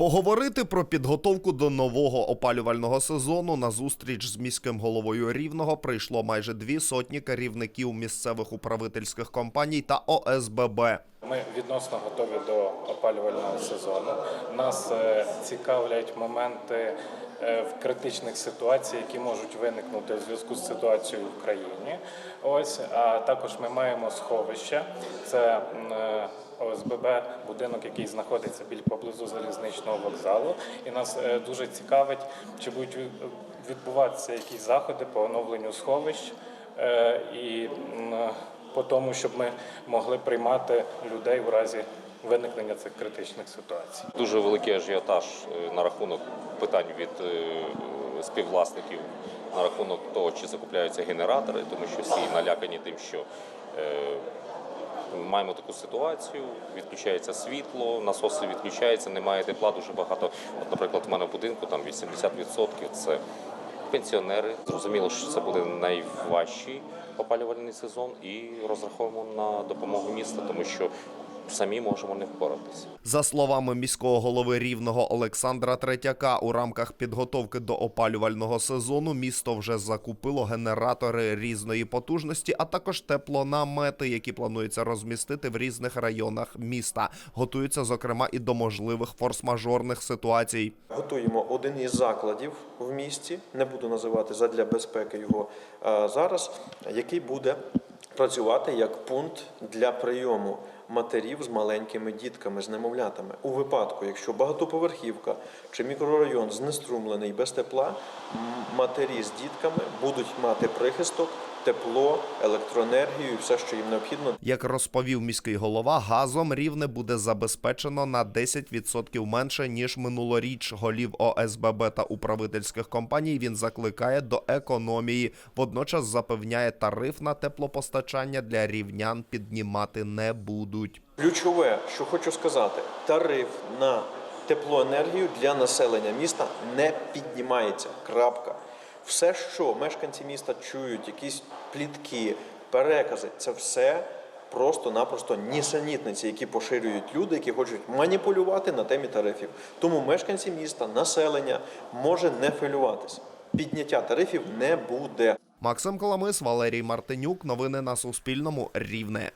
Поговорити про підготовку до нового опалювального сезону на зустріч з міським головою Рівного прийшло майже дві сотні керівників місцевих управительських компаній та ОСББ. Ми відносно готові до опалювального сезону. Нас е, цікавлять моменти е, в критичних ситуаціях, які можуть виникнути в зв'язку з ситуацією в країні. Ось а також ми маємо сховище. Це е, ОСББ, будинок, який знаходиться біля поблизу залізничного вокзалу. І нас дуже цікавить, чи будуть відбуватися якісь заходи по оновленню сховищ. І по тому, щоб ми могли приймати людей в разі виникнення цих критичних ситуацій. Дуже великий ажіотаж е, на рахунок питань від е, співвласників на рахунок того, чи закупляються генератори, тому що всі налякані тим, що е, маємо таку ситуацію, відключається світло, насоси відключаються, немає тепла. Дуже багато. От, наприклад, в мене в будинку там 80% це пенсіонери. Зрозуміло, що це буде найважчий опалювальний сезон, і розраховуємо на допомогу міста, тому що самі можемо не впоратися. За словами міського голови Рівного Олександра Третяка, у рамках підготовки до опалювального сезону місто вже закупило генератори різної потужності, а також теплонамети, які планується розмістити в різних районах міста. Готуються зокрема і до можливих форс-мажорних ситуацій. Готуємо один із закладів в місті, не буду називати задля безпеки його е, зараз, який буде працювати як пункт для прийому матерів з маленькими дітками, з немовлятами. У випадку, якщо багатоповерхівка чи мікрорайон знеструмлений без тепла, матері з дітками будуть мати прихисток, тепло, електроенергію і все, що їм необхідно Як розповів міський голова, газом рівне буде забезпечено на 10% менше ніж минулоріч. Голів ОСББ та управительських компаній він закликає до економії. Водночас запевняє, тариф на теплопостачання для рівнян піднімати не будуть. Ключове, що хочу сказати, тариф на теплоенергію для населення міста не піднімається. Крапка. Все, що мешканці міста чують, якісь плітки, перекази, це все просто-напросто нісенітниці, які поширюють люди, які хочуть маніпулювати на темі тарифів. Тому мешканці міста, населення може не хвилюватися. Підняття тарифів не буде. Максим Коломис, Валерій Мартинюк. Новини на Суспільному. Рівне.